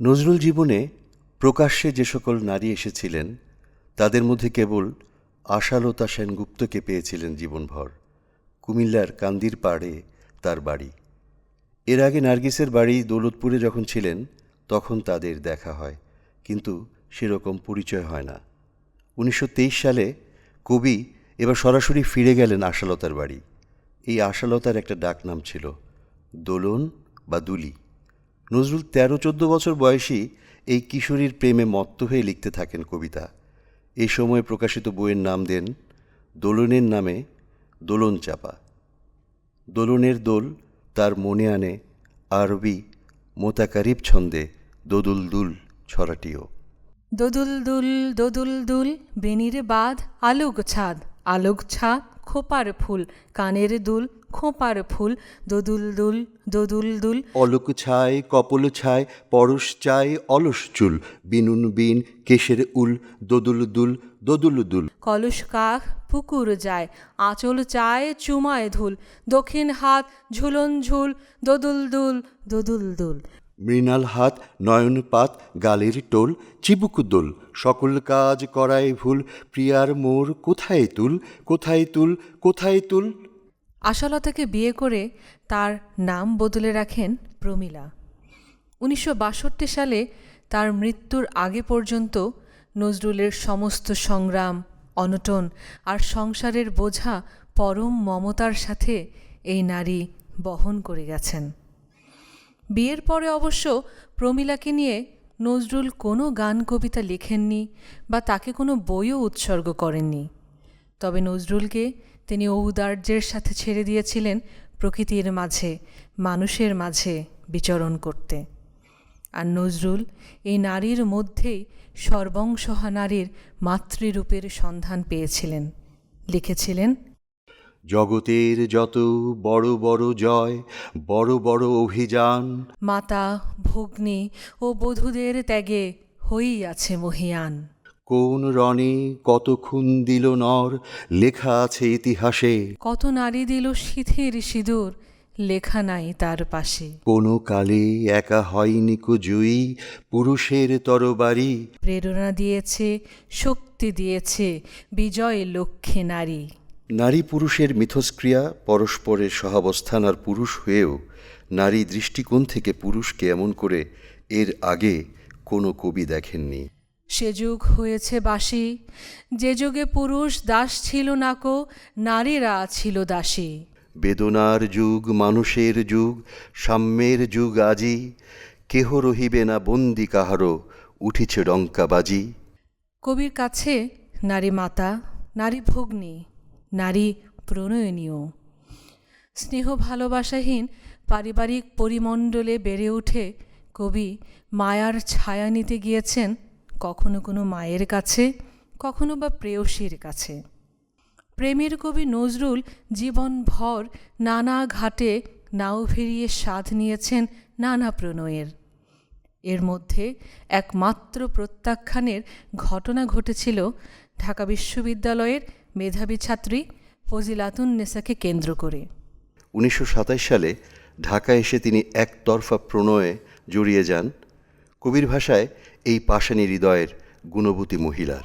নজরুল জীবনে প্রকাশ্যে যে সকল নারী এসেছিলেন, তাদের মধ্যে কেবল আশালতা সেনগুপ্তকে পেয়েছিলেন জীবনভর। কুমিল্লার কান্দির পাড়ে তার বাড়ি। এর আগে নার্গিসের বাড়ি দৌলতপুরে যখন ছিলেন, তখন তাদের দেখা হয়, কিন্তু সেরকম পরিচয় হয় না। উনিশশো তেইশ সালে কবি এবার সরাসরি ফিরে গেলেন আশালতার বাড়ি। এই আশালতার একটা ডাকনাম ছিল, দোলন বা দুলি। নজরুল তেরো চোদ্দ বছর বয়সী এই কিশোরীর প্রেমে মত্ত হয়ে লিখতে থাকেন কবিতা। এই সময় প্রকাশিত বইয়ের নাম দেন দোলনের নামে দোলন চাপা। দোলনের দোল তার মনে আনে, আরবি মোতাকারিব ছন্দে দোদুল দুল ছড়াটিও। দোদুল দুল দোদুল দুল, বেনির বাঁধ, আলোক ছাদ আলোক ছাদ খোপার ফুল কানের দুল খোপার ফুল দোদুল দুল দোদুল দুল। অলোক ছায় কপল ছায় পরশ চায় অলস চুল বিনুন বিন কেশের উল দোদুল দুল দোদুল দুল। কলস কাক পুকুর যায় আঁচল চায় চুমায় ধুল দক্ষিণ হাত ঝুলন ঝুল দোদুল দুল দোদুল দুল। মৃণাল হাত, নয়ন পাত, গালের টোল, চিবুক দোল, সকল কাজ করায় ভুল, প্রিয়ার মোর কোথায় তুল কোথায় তুল কোথায় তুল? আশালতাকে বিয়ে করে তার নাম বদলে রাখেন প্রমীলা। উনিশশো বাষট্টি সালে তার মৃত্যুর আগে পর্যন্ত নজরুলের সমস্ত সংগ্রাম, অনটন আর সংসারের বোঝা পরম মমতার সাথে এই নারী বহন করে গেছেন। বিয়ের পরে অবশ্য প্রমীলাকে নিয়ে নজরুল কোনো গান, কবিতা লেখেননি বা তাকে কোনো বইও উৎসর্গ করেননি। তবে নজরুলকে তিনি ঔদার্যের সাথে ছেড়ে দিয়েছিলেন প্রকৃতির মাঝে, মানুষের মাঝে বিচরণ করতে। আর নজরুল এই নারীর মধ্যেই সর্বংসহা নারীর মাতৃরূপের সন্ধান পেয়েছিলেন। লিখেছিলেন জগতের যত বড় বড় জয় বড় বড় অভিযান। মাতা ভগ্নী ও বধূদের ত্যাগে হইয়াছে মহিয়ান। কোন রণে কত খুন দিল নর লেখা আছে ইতিহাসে। কত নারী দিল সিথির সিঁদুর লেখা নাই তার পাশে। কোনো কালে একা হয়নি কো জয়ী পুরুষের তরবারি। প্রেরণা দিয়েছে শক্তি দিয়েছে বিজয় লক্ষ্যে নারী। নারী পুরুষের মিথস্ক্রিয়া পরস্পরের সহাবস্থান আর পুরুষ হয়েও নারী দৃষ্টিকোণ থেকে পুরুষকে এমন করে এর আগে কোনো কবি দেখেননি। সে যুগ হয়েছে বাসি যে যুগে পুরুষ দাস ছিল নাকো নারীরা ছিল দাসী। বেদনার যুগ মানুষের যুগ সাম্যের যুগ আজি কেহ রহিবে না বন্দি কাহারো উঠিছে ডঙ্কাবাজি। কবির কাছে নারী মাতা নারী ভগ্নী। নারী প্রণয়নীয়। স্নেহ ভালোবাসাহীন পারিবারিক পরিমণ্ডলে বেড়ে উঠে কবি মায়ার ছায়া নিতে গিয়েছেন কখনো কোনো মায়ের কাছে, কখনো বা প্রেয়সীর কাছে। প্রেমের কবি নজরুল জীবনভর নানা ঘাটে নাও ফিরিয়ে স্বাদ নিয়েছেন নানা প্রণয়ের। এর মধ্যে একমাত্র প্রত্যাখ্যানের ঘটনা ঘটেছিল ঢাকা বিশ্ববিদ্যালয়ের মেধাবী ছাত্রী ফজিলাতুন নেসাকে কেন্দ্র করে। উনিশশো সাতাশ সালে ঢাকা এসে তিনি একতরফা প্রণয়ে জড়িয়ে যান। কবির ভাষায় এই পাষাণী হৃদয়ের গুণবতী মহিলার।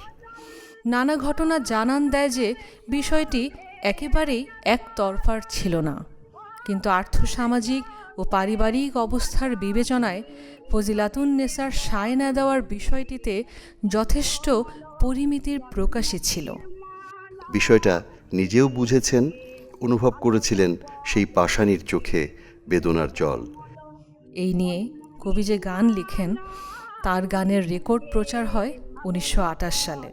নানা ঘটনা জানান দেয় যে বিষয়টি একেবারেই একতরফার ছিল না। কিন্তু আর্থসামাজিক ও পারিবারিক অবস্থার বিবেচনায় ফজিলাতুন নেসার সায় না দেওয়ার বিষয়টিতে যথেষ্ট পরিমিতির প্রকাশই ছিল। বিষয়টা নিজেও বুঝেছেন, অনুভব করেছিলেন সেই পাষাণীর চোখে বেদনার জল। এই নিয়ে কবি যে গান লিখেন, তার গানের রেকর্ড প্রচার হয় উনিশশো আটাশ সালে।